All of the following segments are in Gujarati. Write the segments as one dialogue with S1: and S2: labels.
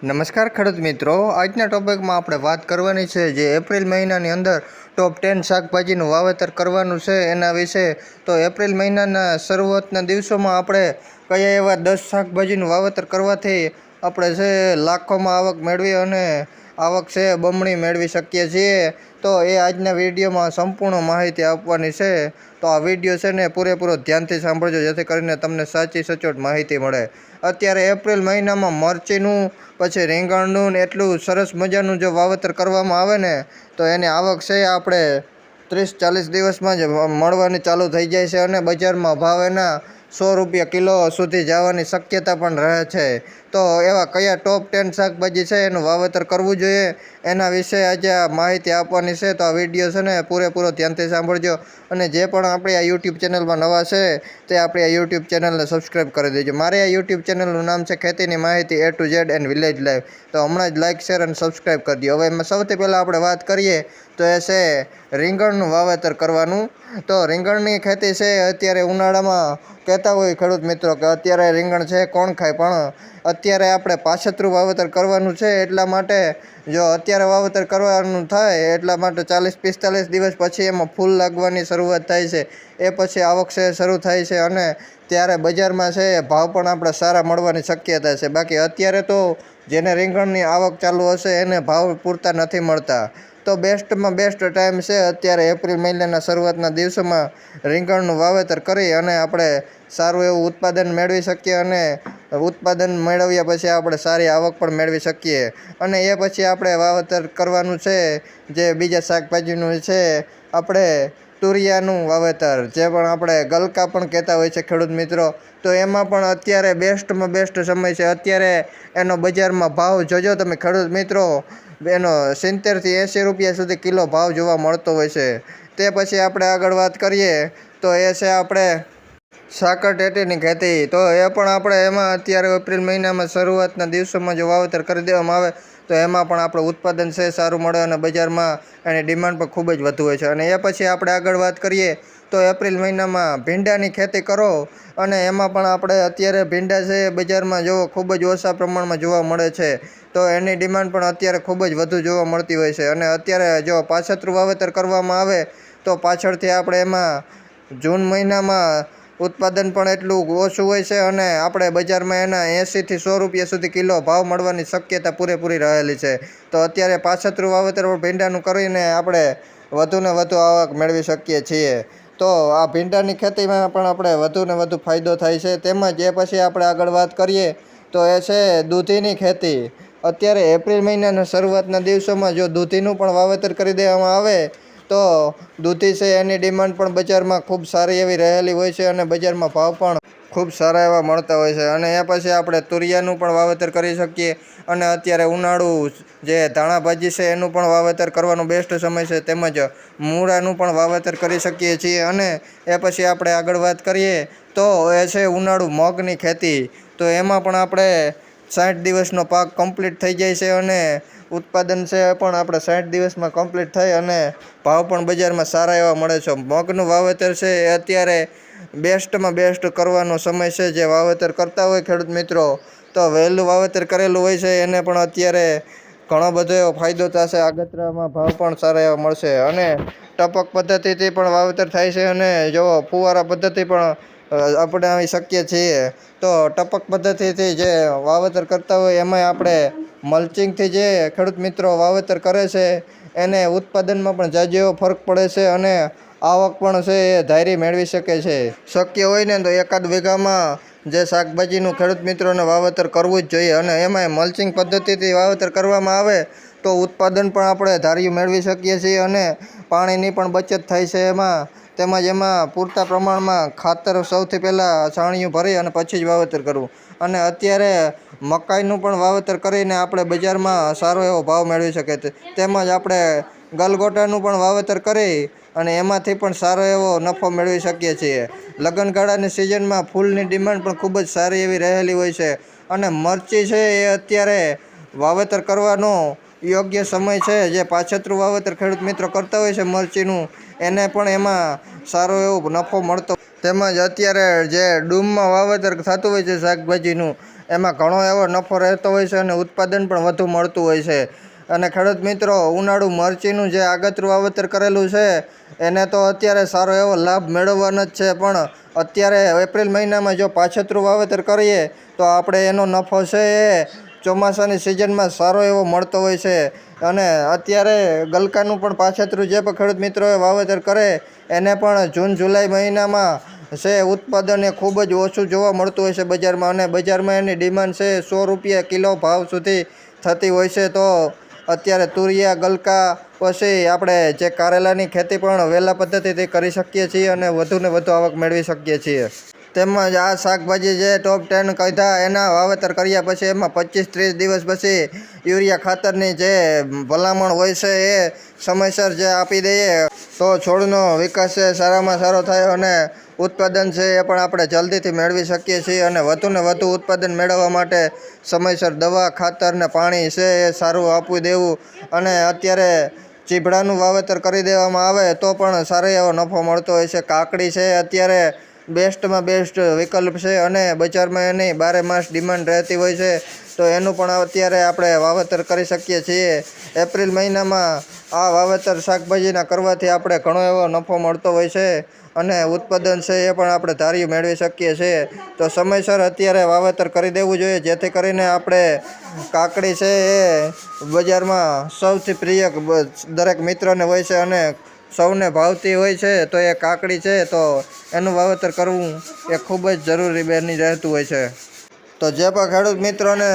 S1: નમસ્કાર ખેડૂત મિત્રો. આજના ટોપિકમાં આપણે વાત કરવાની છે જે એપ્રિલ મહિનાની અંદર ટોપ ટેન શાકભાજીનું વાવેતર કરવાનું છે એના વિશે. તો એપ્રિલ મહિનાના શરૂઆતના દિવસોમાં આપણે કયા એવા દસ શાકભાજીનું વાવેતર કરવાથી આપણે છે લાખોમાં આવક મેળવી અને આવક છે, બમણી મેળવી શકીએ છીએ. તો એ આજના વિડીયોમાં સંપૂર્ણ માહિતી આપવાની છે. તો આ વીડિયો છે ને પૂરેપૂરો ધ્યાનથી સાંભળજો, જેથી કરીને તમને સાચી સચોટ માહિતી મળે. અત્યારે એપ્રિલ મહિનામાં મરચીનું, પછી રીંગણનું એટલું સરસ મજાનું જો વાવેતર કરવામાં આવે ને, તો એની આવક છે આપણે ત્રીસ ચાલીસ દિવસમાં જ મળવાની ચાલુ થઈ જાય છે અને બજારમાં ભાવ એના સો રૂપિયા કિલો સુધી જવાની શક્યતા પણ રહે છે. તો એવા કયા ટોપ ટેન શાકભાજી છે એનું વાવેતર કરવું જોઈએ? એના વિશે આજે માહિતી આપવાની છે. તો આ વીડિયો છે ને પૂરેપૂરો ધ્યાનથી સાંભળજો. અને જે પણ આપણી આ યુટ્યુબ ચેનલમાં નવા છે, તે આપણી આ યુટ્યુબ ચેનલને સબસ્ક્રાઈબ કરી દેજો. મારી આ યુટ્યુબ ચેનલનું નામ છે ખેતીની માહિતી A to Z and village life તો હમણાં જ લાઇક શેર અને સબસ્ક્રાઈબ કરી દો. હવે એમાં સૌથી પહેલાં આપણે વાત કરીએ, તો એ છે રીંગણનું વાવેતર કરવાનું. તો રીંગણની ખેતી છે, અત્યારે ઉનાળામાં કહેતા હોય ખેડૂત મિત્રો કે અત્યારે રીંગણ છે, કોણ ખાય? પણ અત્યારે આપણે પાછતરું વાવેતર કરવાનું છે, એટલા માટે જો અત્યારે વાવેતર કરવાનું થાય, એટલા માટે ચાલીસ પિસ્તાલીસ દિવસ પછી એમાં ફૂલ લાગવાની શરૂઆત થાય છે. એ પછી આવક છે શરૂ થાય છે અને ત્યારે બજારમાં છે ભાવ પણ આપણે સારા મળવાની શક્યતા છે. બાકી અત્યારે તો જેને રીંગણની આવક ચાલુ હશે, એને ભાવ પૂરતા નથી મળતા. તો બેસ્ટમાં બેસ્ટ ટાઈમ છે અત્યારે એપ્રિલ મહિનાના શરૂઆતના દિવસોમાં રીંગણનું વાવેતર કરી અને આપણે સારું એવું ઉત્પાદન મેળવી શકીએ અને ઉત્પાદન મેળવ્યા પછી આપણે સારી આવક પણ મેળવી શકીએ. અને એ પછી આપણે વાવેતર કરવાનું છે, જે બીજા શાકભાજીનું છે, આપણે તુરિયાનું વાવેતર, જે પણ આપણે ગલકા પણ કહેતા હોય છે ખેડૂત મિત્રો. તો એમાં પણ અત્યારે બેસ્ટમાં બેસ્ટ સમય છે. અત્યારે એનો બજારમાં ભાવ જોજો તમે ખેડૂત મિત્રો. એનો સિત્તેરથી એંસી રૂપિયા સુધી કિલો ભાવ જોવા મળતો હોય છે. તે પછી આપણે આગળ વાત કરીએ, તો એ છે આપણે સાકર ટેટીની ખેતી તો એ પણ આપણે એમાં અત્યારે એપ્રિલ મહિનામાં શરૂઆતના દિવસોમાં જો વાવેતર કરી દેવામાં આવે, તો એમાં પણ આપણું ઉત્પાદન છે સારું મળે અને બજારમાં એની ડિમાન્ડ પણ ખૂબ જ વધુ હોય છે. અને એ પછી આપણે આગળ વાત કરીએ, તો એપ્રિલ મહિનામાં ભીંડાની ખેતી કરો અને એમાં પણ આપણે અત્યારે ભીંડા છે બજારમાં જો ખૂબ જ ઓછા પ્રમાણમાં જોવા મળે છે. તો એની ડિમાન્ડ પણ અત્યારે ખૂબ જ વધુ જોવા મળતી હોય છે. અને અત્યારે જો પાછતરું વાવેતર કરવામાં આવે, તો પાછળથી આપણે એમાં જૂન મહિનામાં ઉત્પાદન પણ એટલું ઓછું હોય છે અને આપણે બજારમાં એના એંશીથી સો રૂપિયા સુધી કિલો ભાવ મળવાની શક્યતા પૂરેપૂરી રહેલી છે. તો અત્યારે પાછતરું વાવેતર ભીંડાનું કરીને આપણે વધુને વધુ આવક મેળવી શકીએ છીએ. તો આ ભીંડાની ખેતીમાં પણ આપણે વધુને વધુ ફાયદો થાય છે. તેમજ એ પછી આપણે આગળ વાત કરીએ તો એ છે દૂધીની ખેતી. અત્યારે એપ્રિલ મહિનાના શરૂઆતના દિવસોમાં જો દૂધીનું પણ વાવેતર કરી દેવામાં આવે તો દૂધી છે, એની ડિમાન્ડ પણ બજારમાં ખૂબ સારી એવી રહેલી હોય છે અને બજારમાં ભાવ પણ ખૂબ સારા એવા મળતા હોય છે. અને એ પછી આપણે તુરિયાનું પણ વાવેતર કરી શકીએ અને અત્યારે ઉનાળુ જે ધાણાભાજી છે, એનું પણ વાવેતર કરવાનો બેસ્ટ સમય છે. તેમજ મૂળાનું પણ વાવેતર કરી શકીએ છીએ અને એ પછી આપણે આગળ વાત કરીએ તો એ છે ઉનાળુ મગની ખેતી. તો એમાં પણ આપણે સાઠ દિવસનો પાક કમ્પ્લીટ થઈ જાય છે અને ઉત્પાદન છે પણ આપણે સાઠ દિવસમાં કમ્પ્લીટ થઈ અને ભાવ પણ બજારમાં સારા એવા મળે છે. મગનું વાવેતર છે એ અત્યારે બેસ્ટમાં બેસ્ટ કરવાનો સમય છે. જે વાવેતર કરતા હોય ખેડૂત મિત્રો, તો વહેલું વાવેતર કરેલું હોય છે એને પણ અત્યારે ઘણો બધો એવો ફાયદો થશે. આગતરામાં ભાવ પણ સારા એવા મળશે અને ટપક પદ્ધતિથી પણ વાવેતર થાય છે અને જો ફુવારા પદ્ધતિ પણ અપનાવી શકીએ છીએ. તો ટપક પદ્ધતિથી જે વાવેતર કરતા હોય એમાંય આપણે મલ્ચિંગથી જે ખેડૂત મિત્રો વાવેતર કરે છે, એને ઉત્પાદનમાં પણ જાજો એવો ફરક પડે છે અને આવક પણ છે એ ધારી મેળવી શકે છે. શક્ય હોય ને તો એકાદ વીઘામાં જે શાકભાજીનું ખેડૂત મિત્રોને વાવેતર કરવું જ જોઈએ અને એમાંય મલ્ચિંગ પદ્ધતિથી વાવેતર કરવામાં આવે તો ઉત્પાદન પણ આપણે ધાર્યું મેળવી શકીએ છીએ અને પાણીની પણ બચત થાય છે એમાં. તેમજ એમાં પૂરતા પ્રમાણમાં ખાતર સૌથી પહેલાં છાણિયું ભરી અને પછી જ વાવેતર કરવું. અને અત્યારે મકાઈનું પણ વાવેતર કરીને આપણે બજારમાં સારો એવો ભાવ મેળવી શકીએ તેમજ આપણે ગલગોટાનું પણ વાવેતર કરી અને એમાંથી પણ સારો એવો નફો મેળવી શકીએ છીએ. લગ્નગાળાની સિઝનમાં ફૂલની ડિમાન્ડ પણ ખૂબ જ સારી એવી રહેલી હોય છે. અને મરચી છે એ અત્યારે વાવેતર કરવાનો યોગ્ય સમય છે. જે પાછતરું વાવેતર ખેડૂત મિત્રો કરતા હોય છે મરચીનું એને પણ એમાં સારો એવો નફો મળતો. તેમજ અત્યારે જે ડૂમમાં વાવેતર થતું હોય છે શાકભાજીનું, એમાં ઘણો એવો નફો રહેતો હોય છે અને ઉત્પાદન પણ વધુ મળતું હોય છે. અને ખેડૂત મિત્રો, ઉનાળુ મરચીનું જે આગતરું વાવેતર કરેલું છે, એને તો અત્યારે સારો એવો લાભ મેળવવાનો જ છે. પણ અત્યારે એપ્રિલ મહિનામાં જો પાછતરું વાવેતર કરીએ, તો આપણે એનો નફો છે એ ચોમાસાની સિઝનમાં સારો એવો મળતો હોય છે. અને અત્યારે ગલકાનું પણ પાછતરું જે પણ ખેડૂત મિત્રોએ વાવેતર કરે, એને પણ જૂન, જુલાઈ મહિનામાં છે, ઉત્પાદન એ ખૂબ જ ઓછું જોવા મળતું હોય છે બજારમાં. અને બજારમાં એની ડિમાન્ડ છે સો રૂપિયા કિલો ભાવ સુધી થતી હોય છે. તો અત્યારે તુરિયા, ગલકા પછી આપણે જે કારેલાની ખેતી પણ વહેલા પદ્ધતિથી કરી શકીએ છીએ અને વધુને વધુ આવક મેળવી શકીએ છીએ. તેમજ આ શાકભાજી જે ટોપ ટેન કીધા એના વાવેતર કર્યા પછી એમાં પચીસ ત્રીસ દિવસ પછી યુરિયા ખાતરની જે ભલામણ હોય છે એ સમયસર જે આપી દઈએ તો છોડનો વિકાસ છે, સારામાં સારો થાય અને ઉત્પાદન છે એ પણ આપણે જલ્દીથી મેળવી શકીએ છીએ અને વધુને વધુ ઉત્પાદન મેળવવા માટે સમયસર દવા, ખાતર ને પાણી છે એ સારું આપી દેવું અને અત્યારે ચીભડાનું વાવેતર કરી દેવામાં આવે તો પણ સારો એવો નફો મળતો હોય છે. કાકડી છે અત્યારે બેસ્ટમાં બેસ્ટ વિકલ્પ છે અને બજારમાં એની બારે માસ ડિમાન્ડ રહેતી હોય છે, તો એનું પણ અત્યારે આપણે વાવેતર કરી શકીએ છીએ. એપ્રિલ મહિનામાં આ વાવેતર શાકભાજીના કરવાથી આપણે ઘણો એવો નફો મળતો હોય છે અને ઉત્પાદન છે એ પણ આપણે ધાર્યું મેળવી શકીએ છીએ. તો સમયસર અત્યારે વાવેતર કરી દેવું જોઈએ, જેથી કરીને આપણે કાકડી છે એ બજારમાં સૌથી પ્રિય દરેક મિત્રને હોય છે અને સૌને ભાવતી હોય છે, તો એ કાકડી છે, તો એનું વાવેતર કરવું એ ખૂબ જ જરૂરી બની રહેતું હોય છે. તો જે પણ ખેડૂત મિત્રોને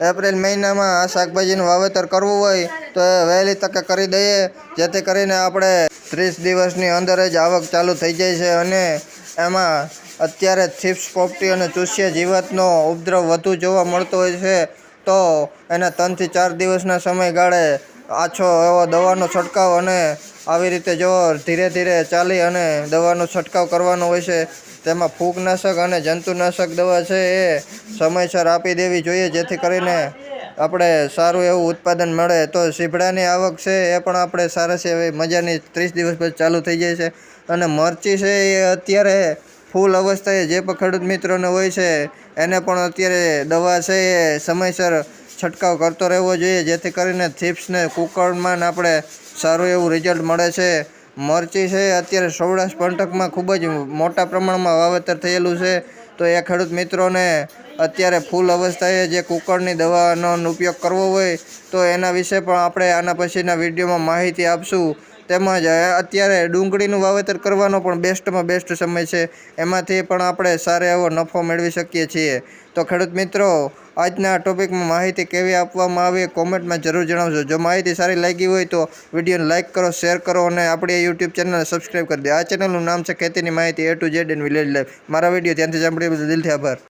S1: એપ્રિલ મહિનામાં આ શાકભાજીનું વાવેતર કરવું હોય, તો એ વહેલી તકે કરી દઈએ, જેથી કરીને આપણે ત્રીસ દિવસની અંદર જ આવક ચાલુ થઈ જાય છે અને એમાં અત્યારે થીપ્સ પોપટી અને ચૂસ્ય જીવાતનો ઉપદ્રવ વધુ જોવા મળતો હોય છે, તો એના ત્રણથી ચાર દિવસના સમયગાળે આછો એવો દવાનો છંટકાવ અને આવી રીતે જો ધીરે ધીરે ચાલી અને દવાનો છંટકાવ કરવાનો હોય છે, તેમાં ફૂગનાશક અને જંતુનાશક દવા છે એ સમયસર આપી દેવી જોઈએ, જેથી કરીને આપણે સારું એવું ઉત્પાદન મળે. તો સીભડાની આવક છે એ પણ આપણે સારા છે, એવી મજાની ત્રીસ દિવસ પછી ચાલુ થઈ જાય છે. અને મરચી છે એ અત્યારે ફૂલ અવસ્થાએ જે પણ ખેડૂત મિત્રોને હોય છે, એને પણ અત્યારે દવા છે એ સમયસર છંટકાવ કરતો રહેવો જોઈએ, જેથી કરીને થીપ્સને કુકળમાં આપણે સારું એવું રિઝલ્ટ મળે છે. મરચી છે, અત્યારે સૌરાષ્ટ્ર પંથકમાં ખૂબ જ મોટા પ્રમાણમાં વાવેતર થયેલું છે. તો એ ખેડૂત મિત્રોને અત્યારે ફૂલ અવસ્થાએ જે કુકરની દવાનો ઉપયોગ કરવો હોય, તો એના વિશે પણ આપણે આના પછીના વિડીયોમાં માહિતી આપશું. તેમજ અત્યારે ડુંગળીનું વાવેતર કરવાનો પણ બેસ્ટમાં બેસ્ટ સમય છે. એમાંથી પણ આપણે સારો એવો નફો મેળવી શકીએ છીએ. તો ખેડૂત મિત્રો, આજના ટોપિકમાં માહિતી કેવી આપવામાં આવી કોમેન્ટમાં જરૂર જણાવજો. જો માહિતી સારી લાગી હોય તો વિડીયોને લાઇક કરો, શેર કરો અને આપણી યુટ્યુબ ચેનલને સબસ્ક્રાઈબ કરી દે. આ ચેનલનું નામ છે ખેતીની માહિતી A to Z and village life મારા વીડિયો ધ્યાનથી સાંભળી દિલથી આભાર.